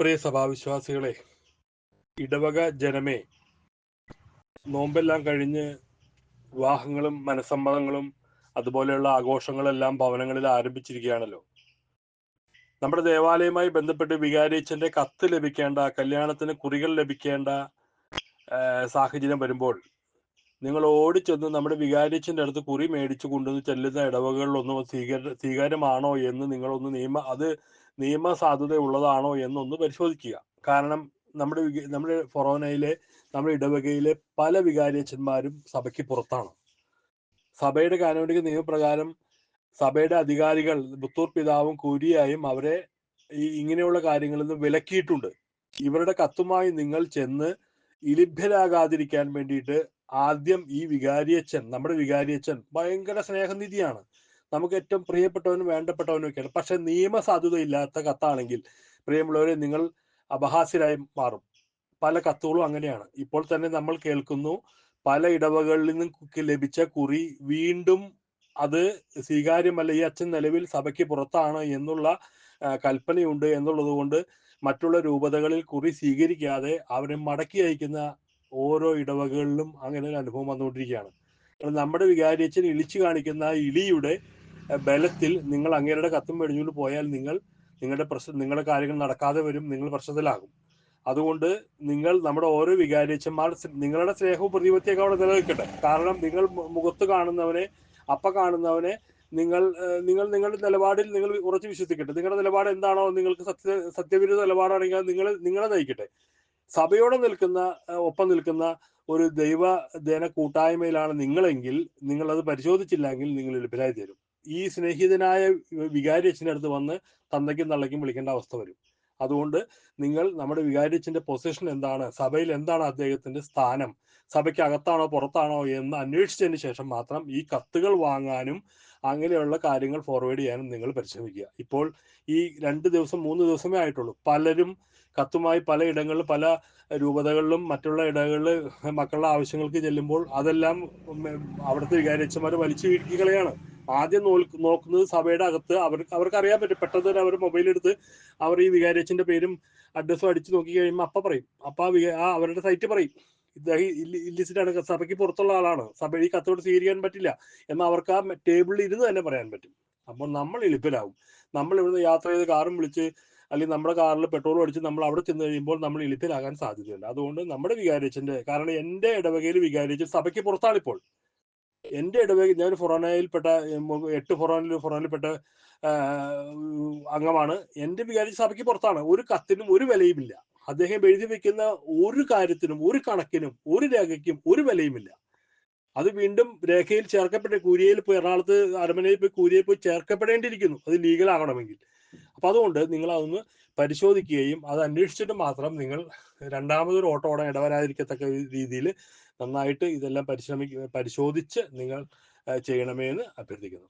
പ്രിയ സഭാവിശ്വാസികളെ ഇടവക ജനമേ നോമ്പെല്ലാം കഴിഞ്ഞ് വിവാഹങ്ങളും മനസ്സമ്മതങ്ങളും അതുപോലെയുള്ള ആഘോഷങ്ങളെല്ലാം ഭവനങ്ങളിൽ ആരംഭിച്ചിരിക്കുകയാണല്ലോ. നമ്മുടെ ദേവാലയവുമായി ബന്ധപ്പെട്ട് വികാരിച്ചന്റെ കത്ത് ലഭിക്കേണ്ട കല്യാണത്തിന് കുറികൾ ലഭിക്കേണ്ട സാഹചര്യം വരുമ്പോൾ നിങ്ങൾ ഓടിച്ചെന്ന് നമ്മുടെ വികാരിച്ചിന്റെ അടുത്ത് കുറി മേടിച്ചു കൊണ്ടുവന്ന് ചെല്ലുന്ന ഇടവകളിലൊന്നും സ്വീകര സ്വീകാര്യ സ്വീകാര്യമാണോ എന്ന് നിങ്ങളൊന്ന് നിയമ അത് നിയമ സാധുത ഉള്ളതാണോ എന്നൊന്ന് പരിശോധിക്കുക. കാരണം നമ്മുടെ നമ്മുടെ ഫൊറോനയിലെ നമ്മുടെ ഇടവകയിലെ പല വികാരിയച്ഛന്മാരും സഭയ്ക്ക് പുറത്താണ്. സഭയുടെ കാനോനിക നിയമപ്രകാരം സഭയുടെ അധികാരികൾ പുത്തൂർ പിതാവും കൂരിയായും അവരെ ഈ ഇങ്ങനെയുള്ള കാര്യങ്ങളിൽ നിന്ന് വിലക്കിയിട്ടുണ്ട്. ഇവരുടെ കത്തുമായി നിങ്ങൾ ചെന്ന് ഇലിഭ്യരാകാതിരിക്കാൻ വേണ്ടിയിട്ട് ആദ്യം ഈ വികാരിയച്ഛൻ നമ്മുടെ വികാരിയച്ഛൻ ഭയങ്കര സ്നേഹനിധിയാണ്. നമുക്ക് ഏറ്റവും പ്രിയപ്പെട്ടവനും വേണ്ടപ്പെട്ടവനും ഒക്കെയാണ്. പക്ഷെ നിയമസാധുതയില്ലാത്ത കത്താണെങ്കിൽ പ്രിയമുള്ളവരെ നിങ്ങൾ അപഹാസ്യരായി മാറും. പല കത്തുകളും അങ്ങനെയാണ്. ഇപ്പോൾ തന്നെ നമ്മൾ കേൾക്കുന്നു പല ഇടവകളിൽ നിന്നും ലഭിച്ച കുറി വീണ്ടും അത് സ്വീകാര്യമല്ല. ഈ അച്ഛൻ നിലവിൽ സഭയ്ക്ക് പുറത്താണ് എന്നുള്ള കൽപ്പനയുണ്ട് എന്നുള്ളത് കൊണ്ട് മറ്റുള്ള രൂപതകളിൽ കുറി സ്വീകരിക്കാതെ അവരെ മടക്കി അയക്കുന്ന ഓരോ ഇടവകളിലും അങ്ങനെ ഒരു അനുഭവം വന്നുകൊണ്ടിരിക്കുകയാണ്. നമ്മുടെ വികാരിയച്ഛൻ ഇളിച്ചു കാണിക്കുന്ന ഇളിയുടെ ബലത്തിൽ നിങ്ങൾ അങ്ങേരുടെ കത്തും മേടിച്ചുകൊണ്ട് പോയാൽ നിങ്ങൾ നിങ്ങളുടെ പ്രശ്നം നിങ്ങളുടെ കാര്യങ്ങൾ നടക്കാതെ വരും നിങ്ങൾ പ്രശ്നത്തിലാകും. അതുകൊണ്ട് നിങ്ങൾ നമ്മുടെ ഓരോ വികാരിയച്ഛന്മാർ നിങ്ങളുടെ സ്നേഹവും പ്രതിപത്തിയൊക്കെ അവിടെ നിലനിൽക്കട്ടെ. കാരണം നിങ്ങൾ മുഖത്ത് കാണുന്നവനെ അപ്പ കാണുന്നവനെ നിങ്ങൾ നിങ്ങൾ നിങ്ങളുടെ നിലപാടിൽ നിങ്ങൾ ഉറച്ചു വിശ്വസിക്കട്ടെ. നിങ്ങളുടെ നിലപാട് എന്താണോ നിങ്ങൾക്ക് സത്യ സത്യവിരുദ്ധ നിലപാടാണെങ്കിൽ നിങ്ങൾ നിങ്ങളെ നയിക്കട്ടെ. സഭയോടെ നിൽക്കുന്ന ഒപ്പം നിൽക്കുന്ന ഒരു ദൈവ ദേന കൂട്ടായ്മയിലാണ് നിങ്ങളെങ്കിൽ നിങ്ങൾ അത് പരിശോധിച്ചില്ലെങ്കിൽ നിങ്ങൾ എളുപ്പരായി തരും. ഈ സ്നേഹിതനായ വികാരി അടുത്ത് വന്ന് തന്തയ്ക്കും തള്ളയ്ക്കും വിളിക്കേണ്ട അവസ്ഥ വരും. അതുകൊണ്ട് നിങ്ങൾ നമ്മുടെ വികാരിച്ചിന്റെ പൊസിഷൻ എന്താണ്? സഭയിൽ എന്താണ് അദ്ദേഹത്തിന്റെ സ്ഥാനം? സഭയ്ക്ക് അകത്താണോ പുറത്താണോ എന്ന് അന്വേഷിച്ചതിന് ശേഷം മാത്രം ഈ കത്തുകൾ വാങ്ങാനും അങ്ങനെയുള്ള കാര്യങ്ങൾ ഫോർവേഡ് ചെയ്യാനും നിങ്ങൾ പരിശ്രമിക്കുക. ഇപ്പോൾ ഈ രണ്ട് ദിവസം മൂന്ന് ദിവസമേ ആയിട്ടുള്ളൂ. പലരും കത്തുമായി പല ഇടങ്ങളിൽ പല രൂപതകളിലും മറ്റുള്ള ഇടങ്ങളിൽ മക്കളുടെ ആവശ്യങ്ങൾക്ക് ചെല്ലുമ്പോൾ അതെല്ലാം അവിടുത്തെ വികാരിച്ചമാർ വലിച്ചു വീഴ്ത്തികളെയാണ് ആദ്യം നോക്കുന്നത് സഭയുടെ അകത്ത്. അവർക്ക് അവർക്ക് അറിയാൻ പറ്റും. പെട്ടെന്ന് തന്നെ അവർ മൊബൈൽ എടുത്ത് അവർ ഈ വികാരിയച്ഛന്റെ പേരും അഡ്രസ്സും അടിച്ചു നോക്കി കഴിയുമ്പോൾ അപ്പ പറയും. അപ്പ ആ അവരുടെ സൈറ്റ് പറയും. ഇദ്ദേഹം ഇല്ലിസിറ്റ് ആണ് സഭയ്ക്ക് പുറത്തുള്ള ആളാണ്. സഭ ഈ കത്തോട് സ്വീകരിക്കാൻ പറ്റില്ല. എന്ന് അവർക്ക് ആ ടേബിളിൽ ഇരുന്ന് തന്നെ പറയാൻ പറ്റും. അപ്പോൾ നമ്മൾ എളുപ്പലാവും നമ്മൾ ഇവിടുന്ന് യാത്ര ചെയ്ത് കാറും വിളിച്ച് അല്ലെങ്കിൽ നമ്മുടെ കാറിൽ പെട്രോൾ അടിച്ച് നമ്മൾ അവിടെ ചെന്ന് കഴിയുമ്പോൾ നമ്മൾ എളുപ്പലാകാൻ സാധ്യതയുണ്ട്. അതുകൊണ്ട് നമ്മുടെ വികാരിച്ചന്റെ കാരണം എന്റെ ഇടവകയിൽ വികാരിച്ച് സഭയ്ക്ക് പുറത്താണ് ഇപ്പോൾ എന്റെ ഇടവക ഞാൻ ഫൊറോനയിൽപ്പെട്ട എട്ട് ഫൊറോനിൽ ഫൊറോനിൽപ്പെട്ട അംഗമാണ്. എന്റെ വികാരി സഭയ്ക്ക് പുറത്താണ്. ഒരു കത്തിനും ഒരു വിലയുമില്ല. അദ്ദേഹം എഴുതി വെക്കുന്ന ഒരു കാര്യത്തിനും ഒരു കണക്കിനും ഒരു രേഖയ്ക്കും ഒരു വിലയുമില്ല. അത് വീണ്ടും രേഖയിൽ ചേർക്കപ്പെട്ട കൂരിയയിൽ പോയി എറണാകുളത്ത് അരമനയിൽ പോയി കൂരിയയിൽ പോയി ചേർക്കപ്പെടേണ്ടിയിരിക്കുന്നു. അത് ലീഗൽ ആകണമെങ്കിൽ. അപ്പൊ അതുകൊണ്ട് നിങ്ങൾ അതൊന്ന് പരിശോധിക്കുകയും അത് അന്വേഷിച്ചിട്ട് മാത്രം നിങ്ങൾ രണ്ടാമതൊരു ഓട്ടോ ഓടാൻ ഇടവരാതിരിക്കത്തക്ക രീതിയിൽ നന്നായിട്ട് ഇതെല്ലാം പരിശ്രമിക്ക പരിശോധിച്ച് നിങ്ങൾ ചെയ്യണമെന്ന് അഭ്യർത്ഥിക്കുന്നു.